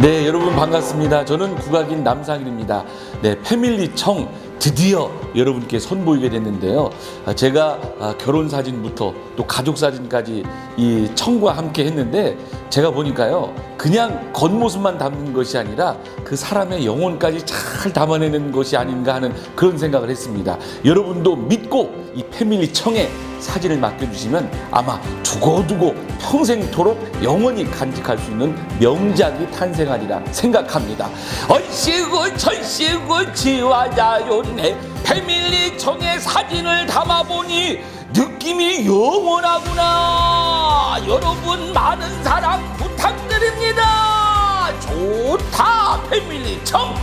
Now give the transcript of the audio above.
네, 여러분 반갑습니다. 저는 국악인 남상일입니다. 네, 패밀리 청 드디어 여러분께 선보이게 됐는데요. 아, 제가 아, 결혼 사진부터 또 가족 사진까지 이 청과 함께 했는데 제가 보니까요. 그냥 겉모습만 담는 것이 아니라 그 사람의 영혼까지 잘 담아내는 것이 아닌가 하는 그런 생각을 했습니다. 여러분도 믿고 이 패밀리 청에 사진을 맡겨주시면 아마 두고두고 평생토록 영원히 간직할 수 있는 명작이 탄생하리라 생각합니다. 얼씨구 절씨구 지화자요네 패밀리 청의 사진을 담아보니 느낌이 영원하구나. 여러분 많은 사랑 부탁드립니다. 좋다 패밀리 청.